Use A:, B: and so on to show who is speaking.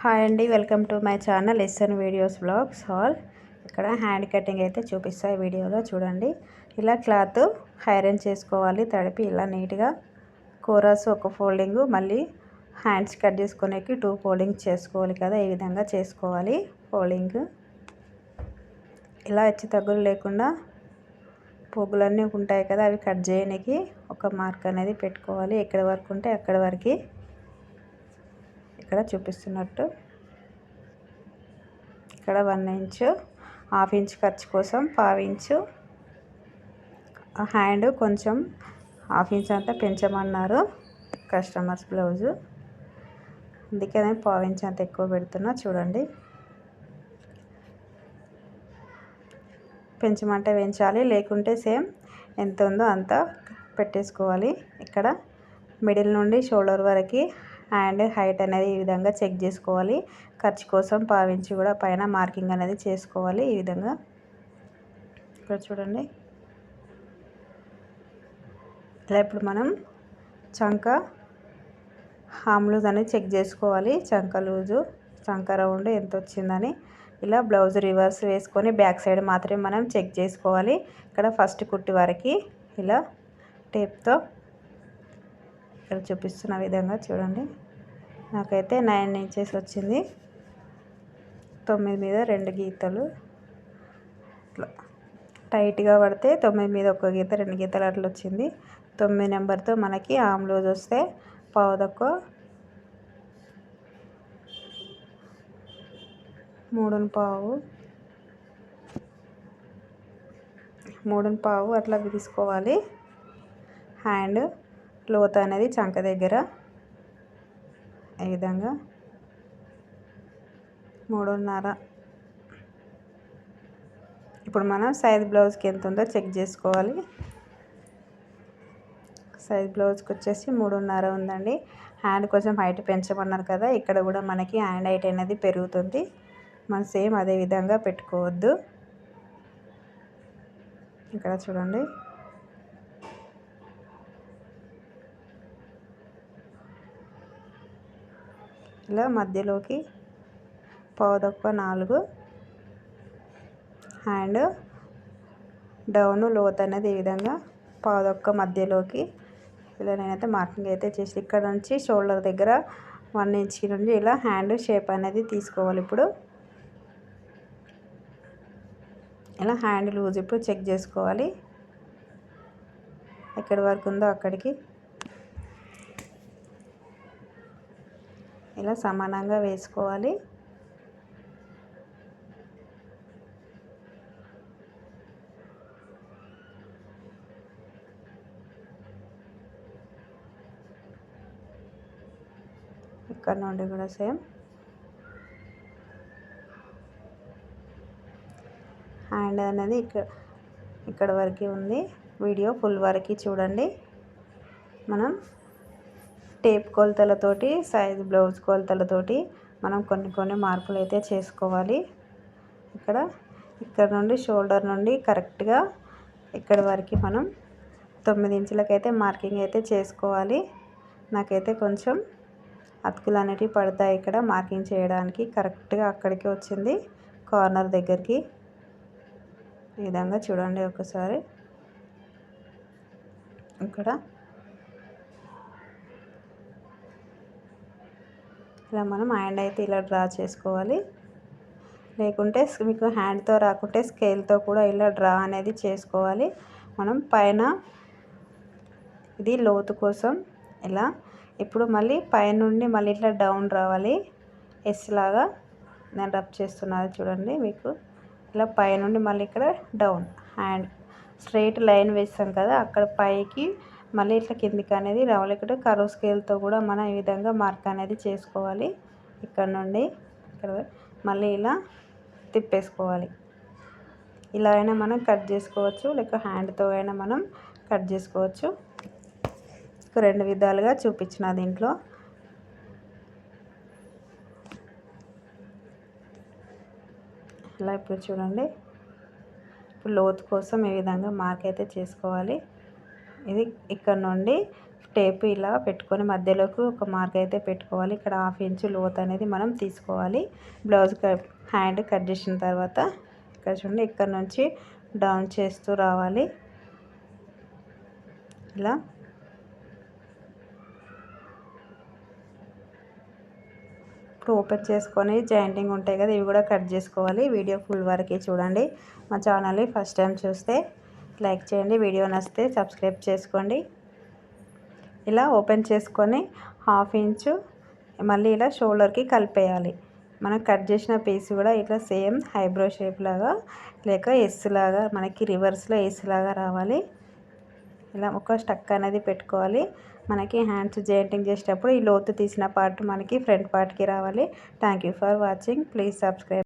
A: Hi అండి welcome to my channel SN videos vlogs hall. ఇక్కడ hand cutting అయితే చూపిస్తాయి వీడియోలో చూడండి. ఇలా క్లాత్ ఐరన్ చేసుకోవాలి తడిపి ఇలా నీట్గా కూరస్ ఒక ఫోల్డింగ్ మళ్ళీ హ్యాండ్స్ కట్ చేసుకునేకి టూ ఫోల్డింగ్ చేసుకోవాలి కదా ఈ విధంగా చేసుకోవాలి ఫోల్డింగ్. ఇలా హెచ్చు తగ్గులు లేకుండా పోగులన్నీ ఉంటాయి కదా అవి కట్ చేయడానికి ఒక మార్క్ అనేది పెట్టుకోవాలి ఎక్కడి వరకు ఉంటే అక్కడి వరకు. ఇక్కడ చూపిస్తున్నట్టు. ఇక్కడ వన్ ఇంచు హాఫ్ ఇంచ్ ఖర్చు కోసం పావు ఇంచు. హ్యాండ్ కొంచెం హాఫ్ ఇంచ్ అంతా పెంచమన్నారు కస్టమర్స్ బ్లౌజు. అందుకే నేను పావు ఇంచ్ అంత ఎక్కువ పెడుతున్నా చూడండి. పెంచమంటే పెంచాలి లేకుంటే సేమ్ ఎంత ఉందో అంత పెట్టేసుకోవాలి. ఇక్కడ మిడిల్ నుండి షోల్డర్ వరకు అండ్ హైట్ అనేది ఈ విధంగా చెక్ చేసుకోవాలి. ఖర్చు కోసం పావించి కూడా పైన మార్కింగ్ అనేది చేసుకోవాలి ఈ విధంగా. ఇక్కడ చూడండి. ఇలా ఇప్పుడు మనం చంక హామ్ లూజ్ అనేది చెక్ చేసుకోవాలి. చంక లూజు చంక రౌండ్ ఎంత వచ్చిందని. ఇలా బ్లౌజ్ రివర్స్ వేసుకొని బ్యాక్ సైడ్ మాత్రమే మనం చెక్ చేసుకోవాలి. ఇక్కడ ఫస్ట్ కుట్టి వరకు ఇలా టేప్తో ఇక్కడ చూపిస్తున్న విధంగా చూడండి. నాకైతే నైన్ ఇంచెస్ వచ్చింది. తొమ్మిది మీద రెండు గీతలు. ఇట్లా టైట్గా పడితే తొమ్మిది మీద ఒక గీత రెండు గీతలు అట్లా వచ్చింది. తొమ్మిది నెంబర్తో మనకి ఆమ్లోజ్ వస్తే పావుదక్కువ మూడున పావు. మూడున పావు అట్లా తీసుకోవాలి. హ్యాండ్ లోత అనేది చంక దగ్గర ఈ విధంగా మూడున్నర. ఇప్పుడు మనం సైజ్ బ్లౌజ్కి ఎంత ఉందో చెక్ చేసుకోవాలి. సైజ్ బ్లౌజ్కి వచ్చేసి మూడున్నర ఉందండి. హ్యాండ్ కొంచెం హైట్ పెంచమన్నారు కదా ఇక్కడ కూడా మనకి హ్యాండ్ హైట్ అనేది పెరుగుతుంది. మనం సేమ్ అదే విధంగా పెట్టుకోవద్దు. ఇక్కడ చూడండి. ఇలా మధ్యలోకి పావుదొక్క నాలుగు. హ్యాండ్ డౌన్ లోత్ అనేది ఈ విధంగా? పావుదొక్క మధ్యలోకి. ఇలా నేనైతే మార్కింగ్ అయితే చేసి ఇక్కడ నుంచి షోల్డర్ దగ్గర వన్ ఇంచ్ నుండి ఇలా హ్యాండ్ షేప్ అనేది తీసుకోవాలి ఇప్పుడు. ఇలా హ్యాండ్ లూజ్ ఇప్పుడు చెక్ చేసుకోవాలి. ఎక్కడి వరకు ఉందో అక్కడికి. ఇలా సమానంగా వేసుకోవాలి. ఇక్కడ నుండి కూడా సేమ్. హ్యాండ్ అనేది ఇక్కడ ఇక్కడ వరకు ఉంది. వీడియో ఫుల్ వరకు చూడండి. మనం టేప్ కొలతలతోటి సైజ్ బ్లౌజ్ కొలతలతోటి మనం కొన్ని కొన్ని మార్పులు అయితే చేసుకోవాలి. ఇక్కడ ఇక్కడ నుండి షోల్డర్ నుండి కరెక్ట్గా ఇక్కడ వరకు మనం తొమ్మిది ఇంచులకైతే మార్కింగ్ అయితే చేసుకోవాలి. నాకైతే కొంచెం అతుకులు అనేటివి పడతాయి ఇక్కడ మార్కింగ్ చేయడానికి. కరెక్ట్గా అక్కడికి వచ్చింది కార్నర్ దగ్గరికి. ఈ విధంగా చూడండి ఒకసారి. ఇక్కడ ఇలా మనం హ్యాండ్ అయితే ఇలా డ్రా చేసుకోవాలి. లేకుంటే మీకు హ్యాండ్తో రాకుంటే స్కేల్తో కూడా ఇలా డ్రా అనేది చేసుకోవాలి. మనం పైన ఇది లోతు కోసం ఇలా ఇప్పుడు మళ్ళీ పైనుండి మళ్ళీ ఇట్లా డౌన్ రావాలి. ఎస్ లాగా నేను రబ్ చేస్తున్నాను చూడండి మీకు. ఇలా పైనుండి మళ్ళీ ఇక్కడ డౌన్. హ్యాండ్ స్ట్రైట్ లైన్ వేస్తాం కదా అక్కడ పైకి మళ్ళీ ఇట్లా కిందికి అనేది రావాలి ఇక్కడ కరో స్కేల్తో కూడా మనం ఈ విధంగా మార్క్ అనేది చేసుకోవాలి. ఇక్కడ నుండి ఇక్కడ మళ్ళీ ఇలా తిప్పేసుకోవాలి. ఇలా అయినా మనం కట్ చేసుకోవచ్చు. లేక హ్యాండ్తో అయినా మనం కట్ చేసుకోవచ్చు. రెండు విధాలుగా చూపించిన దీంట్లో. ఇలా ఇప్పుడు చూడండి. ఇప్పుడు లోతు కోసం ఈ విధంగా మార్క్ అయితే చేసుకోవాలి. ఇది ఇక్కడ నుండి టేప్ ఇలా పెట్టుకొని మధ్యలోకి ఒక మార్క్ అయితే పెట్టుకోవాలి. ఇక్కడ హాఫ్ ఇంచు లోత్ అనేది మనం తీసుకోవాలి. బ్లౌజ్ హ్యాండ్ కట్ చేసిన తర్వాత ఇక్కడ చూడండి ఇక్కడ నుంచి డౌన్ చేస్తూ రావాలి. ఇలా. ఇప్పుడు ఓపెన్ చేసుకొని జాయింటింగ్ ఉంటాయి కదా ఇవి కూడా కట్ చేసుకోవాలి. వీడియో ఫుల్ వరకు చూడండి. మా ఛానల్ని ఫస్ట్ టైం చూస్తే లైక్ చేయండి. వీడియో నచ్చితే సబ్స్క్రైబ్ చేసుకోండి. ఇలా ఓపెన్ చేసుకొని హాఫ్ ఇంచు మళ్ళీ ఇలా షోల్డర్కి కలిపేయాలి. మనం కట్ చేసిన పీస్ కూడా ఇట్లా సేమ్ హైబ్రో షేప్ లాగా లేక ఎస్ లాగా మనకి రివర్స్లో ఎస్ లాగా రావాలి. ఇలా ఒక స్టక్ అనేది పెట్టుకోవాలి. మనకి హ్యాండ్స్ జాయింటింగ్ చేసేటప్పుడు ఈ లోతు తీసిన పార్ట్ మనకి ఫ్రంట్ పార్ట్కి రావాలి. Thank you for watching. Please subscribe.